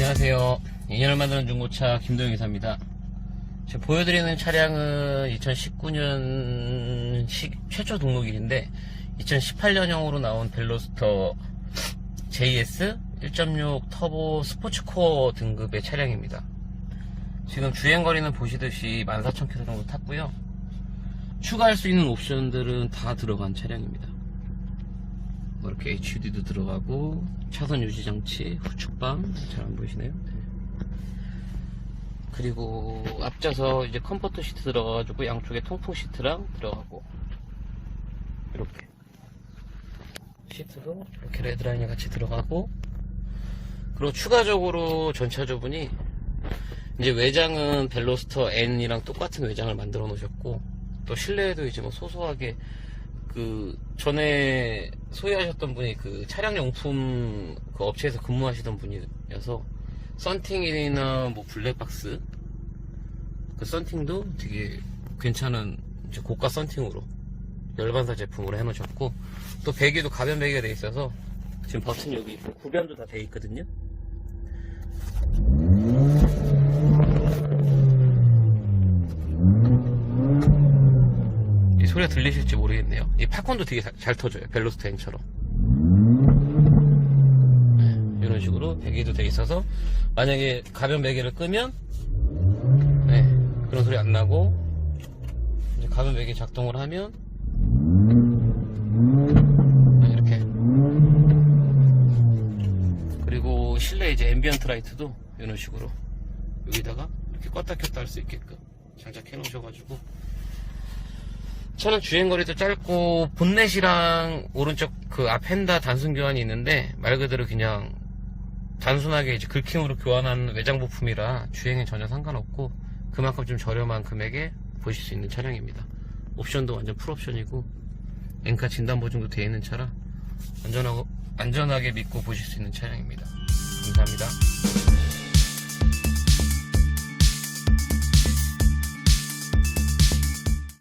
안녕하세요. 2년을 만드는 중고차 김도영 이사입니다. 지금 보여드리는 차량은 2019년 최초 등록일인데 2018년형으로 나온 벨로스터 JS 1.6 터보 스포츠코어 등급의 차량입니다. 지금 주행거리는 보시듯이 14,000km 정도 탔고요. 추가할 수 있는 옵션들은 다 들어간 차량입니다. 뭐 이렇게 HUD도 들어가고 차선 유지 장치, 후축방 잘 안 보이시나요? 네. 그리고 앞좌석 이제 컴포트 시트 들어가가지고 양쪽에 통풍 시트랑 들어가고 이렇게 시트도 이렇게 레드라인이 같이 들어가고 그리고 추가적으로 전차조분이 이제 외장은 벨로스터 N이랑 똑같은 외장을 만들어 놓으셨고 또 실내에도 이제 뭐 소소하게 그 전에 소유하셨던 분이 그 차량 용품 그 업체에서 근무하시던 분이어서 썬팅이나 뭐 블랙박스 그 썬팅도 되게 괜찮은 이제 고가 썬팅으로 열반사 제품으로 해놓으셨고 또 배기도 가변 배기가 돼 있어서 지금 버튼 여기 구변도 다 돼 있거든요. 소리가 들리실지 모르겠네요. 이 팝콘도 되게 자- 잘 터져요. 벨로스터 N처럼. 네, 이런 식으로 배기도 돼 있어서 만약에 가변 배기를 끄면 네, 그런 소리 안 나고 이제 가변 배기 작동을 하면 네, 이렇게 그리고 실내 이제 앰비언트 라이트도 이런 식으로 여기다가 이렇게 껐다 켰다 할 수 있게끔 장착해 놓으셔가지고 차는 주행거리도 짧고 본넷이랑 오른쪽 그 앞 휀다 단순 교환이 있는데 말 그대로 그냥 단순하게 이제 긁힘으로 교환한 외장 부품이라 주행에 전혀 상관없고 그만큼 좀 저렴한 금액에 보실 수 있는 차량입니다. 옵션도 완전 풀옵션이고 엔카 진단 보증도 되어 있는 차라 안전하고 안전하게 믿고 보실 수 있는 차량입니다. 감사합니다.